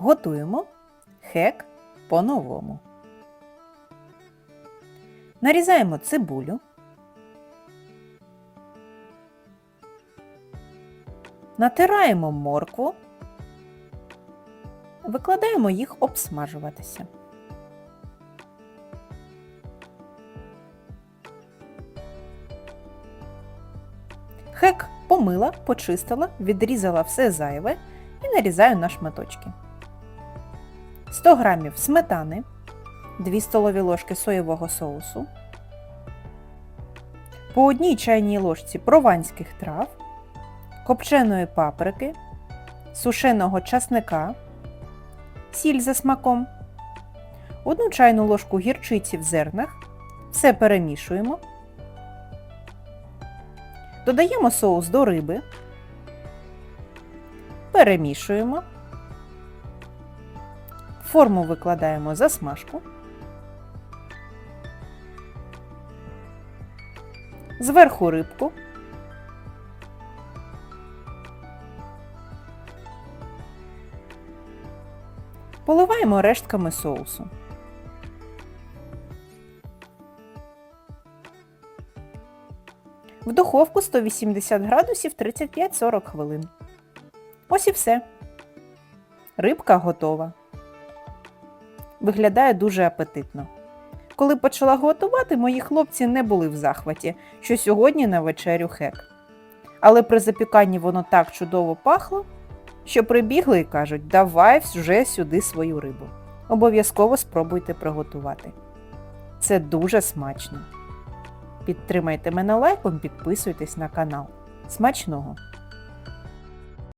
Готуємо хек по-новому. Нарізаємо цибулю. Натираємо моркву. Викладаємо їх обсмажуватися. Хек помила, почистила, відрізала все зайве і нарізаю на шматочки. 100 г сметани, 2 столові ложки соєвого соусу, по одній чайній ложці прованських трав, копченої паприки, сушеного часника, сіль за смаком, одну чайну ложку гірчиці в зернах, все перемішуємо. Додаємо соус до риби, перемішуємо, форму викладаємо засмажку, зверху рибку, поливаємо рештками соусу. В духовку 180 градусів 35-40 хвилин. Ось і все. Рибка готова. Виглядає дуже апетитно. Коли почала готувати, мої хлопці не були в захваті, що сьогодні на вечерю хек. Але при запіканні воно так чудово пахло, що прибігли і кажуть, давай вже сюди свою рибу. Обов'язково спробуйте приготувати. Це дуже смачно. Підтримайте мене лайком, підписуйтесь на канал. Смачного!